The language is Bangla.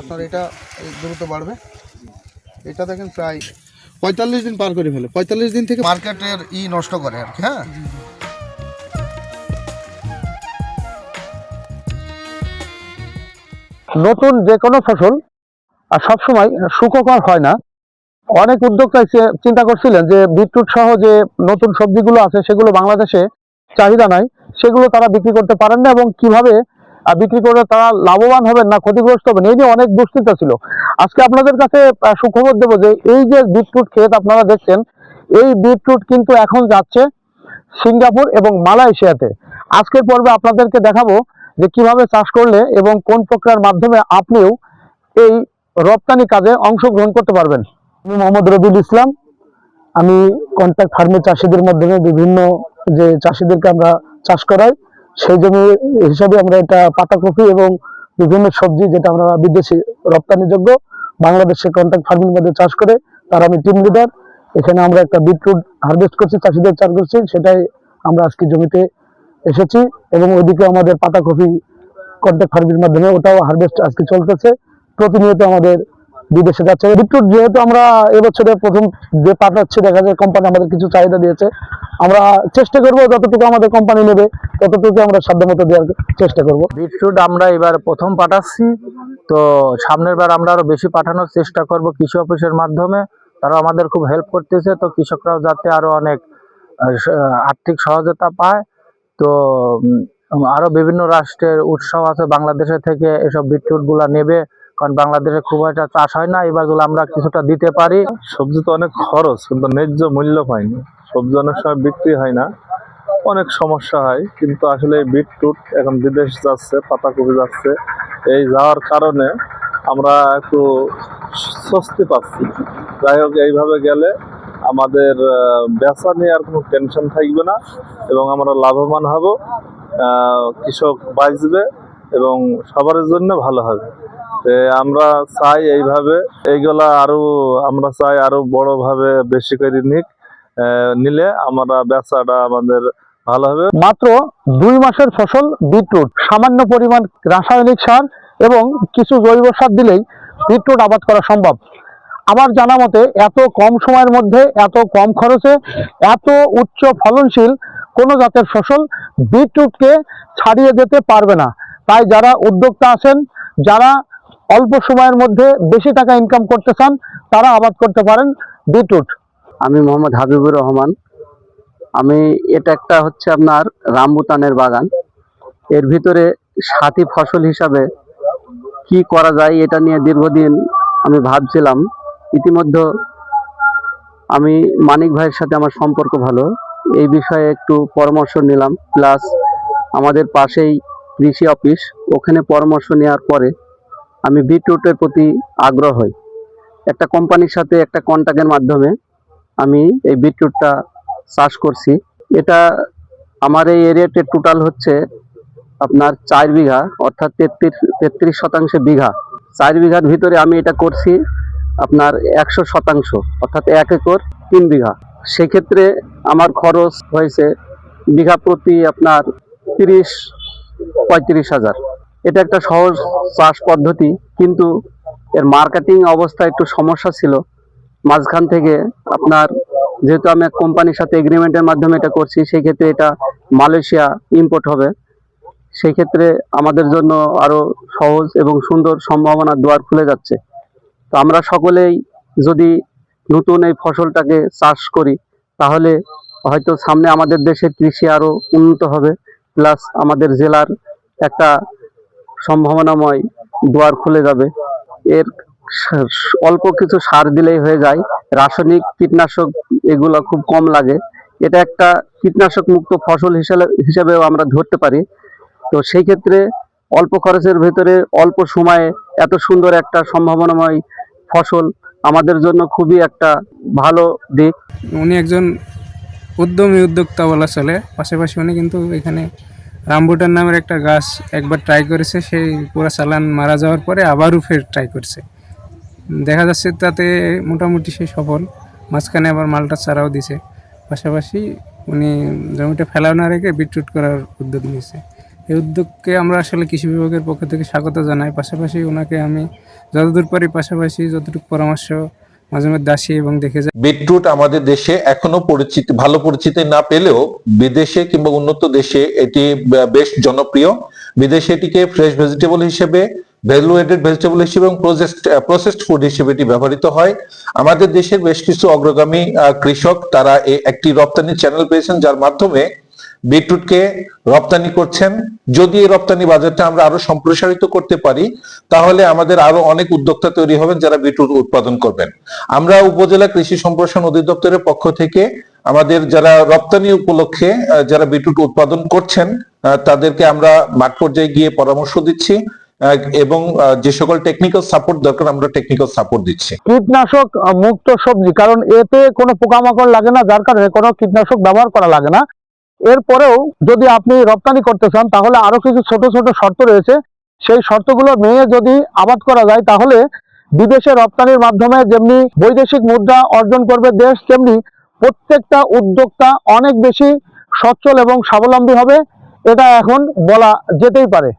আপনার এটা দ্রুত বাড়বে। এটা দেখেন প্রায় পঁয়তাল্লিশ দিন পার করে ফেলে। পঁয়তাল্লিশ দিন থেকে মার্কেটের ই নষ্ট করে আর কি হ্যাঁ? নতুন যে কোনো ফসল আর সবসময় সুখকর হয় না। অনেক উদ্যোক্তাই চিন্তা করছিলেন যে বিটরুট সহ যে নতুন সবজিগুলো আছে সেগুলো বাংলাদেশে চাহিদা নাই সেগুলো তারা বিক্রি করতে পারেন না এবং কীভাবে বিক্রি করে তারা লাভবান হবেন না, ক্ষতিগ্রস্ত হবেন, এই নিয়ে অনেক দুশ্চিন্তা ছিল। আজকে আপনাদের কাছে সুখবর দেবো যে এই যে বিটরুট ক্ষেত আপনারা দেখছেন, এই বিটরুট কিন্তু এখন যাচ্ছে সিঙ্গাপুর এবং মালয়েশিয়াতে। আজকের পর্বে আপনাদেরকে দেখাবো যে কীভাবে চাষ করলে এবং কোন প্রক্রিয়ার মাধ্যমে আপনিও এই রপ্তানি কাজে অংশগ্রহণ করতে পারবেন। আমি মোহাম্মদ রবিউল ইসলাম। আমি কন্ট্যাক্ট ফার্মের চাষিদের মাধ্যমে বিভিন্ন যে চাষিদেরকে আমরা চাষ করাই। সেই জমি হিসাবে আমরা এটা পাতাকপি এবং বিভিন্ন সবজি যেটা আমরা বিদেশি রপ্তানিযোগ্য, বাংলাদেশে কন্ট্যাক্ট ফার্মিং মধ্যে চাষ করে, তার আমি টিম লিডার এখানে আমরা একটা বিটরুট হারভেস্ট করছি, চাষিদের চাষ করছি, সেটাই আমরা আজকে জমিতে এসেছি এবং ওইদিকে আমাদের পাতাকপি কন্ট্যাক্ট ফার্মিং মাধ্যমে ওটাও হারভেস্ট আজকে চলতেছে। প্রতিনিয়ত আমাদের বিদেশে যাচ্ছে। বিটরুট যেহেতু আমরা এবছরে প্রথম যে পাঠাচ্ছি দেখা যায় কোম্পানি আমাদের কিছু চাহিদা দিয়েছে। আমরা চেষ্টা করব যতটুকু আমাদের কোম্পানি নেবে ততটুকু আমরা সাধ্যমতো দেওয়ার চেষ্টা করব। বিটরুট আমরা এবার প্রথম পাঠাচ্ছি। তো সামনের বার আমরা আরও বেশি পাঠানোর চেষ্টা করব কৃষি অফিসের মাধ্যমে। তারা আমাদের খুব হেল্প করতেছে। তো কৃষকরাও যাতে আরও অনেক আর্থিক সহায়তা পায়। তো উম, আরও বিভিন্ন রাষ্ট্রের উৎসব আছে। বাংলাদেশের থেকে এসব বিটরুটগুলা নেবে। কারণ বাংলাদেশে খুব একটা চাষ হয় না, এবার আমরা কিছুটা দিতে পারি। সবজি তো অনেক খরচ, কিন্তু ন্যায্য মূল্য পাইনি সবজি অনেক সময় বিক্রি হয় না, অনেক সমস্যা হয়, কিন্তু আসলে বিটরুট এখন বিদেশ যাচ্ছে, পাতাকপি যাচ্ছে। এই যাওয়ার কারণে আমরা একটু স্বস্তি পাচ্ছি। যাই হোক, এইভাবে গেলে আমাদের বেচা নিয়ে আর কোনো টেনশন থাকবে না এবং আমরা লাভবান হব। কৃষক বাঁচবে এবং সবার জন্য ভালো হবে। আমরা চাই এইভাবে, এইগুলা আরও আমরা চাই আরও বড় ভাবে বেশি করে নিক নিলে আমরা বেচাটা আমাদের ভালো হবে। মাত্র দুই মাসের ফসল বিটরুট, সামান্য পরিমাণ রাসায়নিক সার এবং কিছু জৈব সার দিলেই বিটরুট আবাদ করা সম্ভব। আমার জানা মতে এত কম সময়ের মধ্যে, এত কম খরচে, এত উচ্চ ফলনশীল কোনো জাতের ফসল বিটরুটকে ছাড়িয়ে যেতে পারবে না। তাই যারা উদ্যোক্তা আছেন, যারা অল্প সময়ের মধ্যে বেশি টাকা ইনকাম করতে চান, তারা আবাদ করতে পারেন বিটরুট আমি মোহাম্মদ হাবিবুর রহমান। আমি এটা একটা হচ্ছে আপনার রামবুতানের বাগান। এর ভিতরে সাথী ফসল হিসাবে কি করা যায় এটা নিয়ে দীর্ঘদিন আমি ভাবছিলাম। ইতিমধ্যে আমি মানিক ভাইয়ের সাথে আমার সম্পর্ক ভালো। এই বিষয়ে একটু পরামর্শ নিলাম। প্লাস আমাদের পাশেই কৃষি অফিস, ওখানে পরামর্শ নেওয়ার পরে আমি বিটরুটের প্রতি আগ্রহ। হই একটা কোম্পানির সাথে একটা কন্ট্যাক্টের মাধ্যমে আমি এই বিটরুটটা চাষ করছি। এটা আমার এই এরিয়াতে টোটাল হচ্ছে আপনার চার বিঘা, অর্থাৎ তেত্রিশ তেত্রিশ শতাংশ বিঘা। চার বিঘার ভিতরে আমি এটা করছি আপনার একশো শতাংশ, অর্থাৎ এক একর তিন বিঘা। সেক্ষেত্রে আমার খরচ হয়েছে বিঘা প্রতি আপনার তিরিশ, পঁয়ত্রিশ হাজার। এটা একটা সহজ চাষ পদ্ধতি, কিন্তু এর মার্কেটিং অবস্থা একটু সমস্যা ছিল। মাঝখান থেকে আপনার যেহেতু আমি এক কোম্পানির সাথে এগ্রিমেন্টের মাধ্যমে এটা করছি সেই ক্ষেত্রে এটা মালয়েশিয়া ইম্পোর্ট হবে। সেই ক্ষেত্রে আমাদের জন্য আরও সহজ এবং সুন্দর সম্ভাবনার দুয়ার খুলে যাচ্ছে। তো আমরা সকলেই যদি নতুন এই ফসলটাকে চাষ করি, তাহলে হয়তো সামনে আমাদের দেশের কৃষি আরও উন্নত হবে, প্লাস আমাদের জেলার একটা সম্ভাবনাময় দুয়ার খুলে যাবে। এর অল্প কিছু সার দিলেই হয়ে যায়। রাসায়নিক কীটনাশক এগুলো খুব কম লাগে। এটা একটা কীটনাশক মুক্ত ফসল হিসেবে হিসেবেও আমরা ধরতে পারি। তো সেই ক্ষেত্রে অল্প খরচের ভেতরে অল্প সময়ে এত সুন্দর একটা সম্ভাবনাময় ফসল আমাদের জন্য খুবই একটা ভালো দিক। উনি একজন উদ্যমী উদ্যোক্তা বলা চলে। পাশাপাশি উনি কিন্তু এখানে রামবুটান নামের একটা গাছ একবার ট্রাই করেছে, সেই পুরো চালান মারা যাওয়ার পরে আবারও ফের ট্রাই করছে। দেখা যাচ্ছে তাতে মোটামুটি সে সফল, মাঝখানে আবার মালটা চারাও দিছে। পাশাপাশি উনি জমিটা ফেলাও না রেখে বিটরুট করার উদ্যোগ নিয়েছে। এই উদ্যোগকে আমরা আসলে কৃষি বিভাগের পক্ষ থেকে স্বাগত জানাই। পাশাপাশি ওনাকে আমি যতদূর পারি পাশাপাশি যতটুকু পরামর্শ মাঝে মধ্যে আসি এবং দেখে যাই। বিটরুট আমাদের দেশে এখনও পরিচিতি, ভালো পরিচিতি না পেলেও বিদেশে কিংবা উন্নত দেশে এটি বেশ জনপ্রিয়। বিদেশে এটিকে ফ্রেশ ভেজিটেবল হিসেবে ভ্যালু ভেজিটেবল হিসেবে এবং প্রসেসড ফুড হিসেবে এটি ব্যবহৃত হয়। আমাদের দেশের বেশ কিছু অগ্রগামী কৃষক, তারা একটি রপ্তানি চ্যানেল পেয়েছেন যার মাধ্যমে বিটরুটকে রপ্তানি করছেন। যদি এই রপ্তানি বাজারটা আমরা আরও সম্প্রসারিত করতে পারি, তাহলে আমাদের আরও অনেক উদ্যোক্তা তৈরি হবেন যারা বিটরুট উৎপাদন করবেন। আমরা উপজেলা কৃষি সম্প্রসারণ অধিদপ্তরের পক্ষ থেকে আমাদের যারা রপ্তানি উপলক্ষে যারা বিটরুট উৎপাদন করছেন তাদেরকে আমরা মাঠ পর্যায়ে গিয়ে পরামর্শ দিচ্ছি এবং যে সকল টেকনিক্যাল সাপোর্ট দরকার, আমরা টেকনিক্যাল সাপোর্ট দিচ্ছি। কীটনাশক মুক্ত সবজি, কারণ এতে কোনো পোকামাকড় লাগে না, যার কারণে কোনো কীটনাশক ব্যবহার করা লাগে না। এরপরেও যদি আপনি রপ্তানি করতে চান, তাহলে আরও কিছু ছোট ছোট শর্ত রয়েছে। সেই শর্তগুলো মেনে যদি আবাদ করা যায়, তাহলে বিদেশে রপ্তানির মাধ্যমে যেমনি বৈদেশিক মুদ্রা অর্জন করবে দেশ, তেমনি প্রত্যেকটা উদ্যোক্তা অনেক বেশি সচ্ছল এবং স্বাবলম্বী হবে। এটা এখন বলা যেতেই পারে।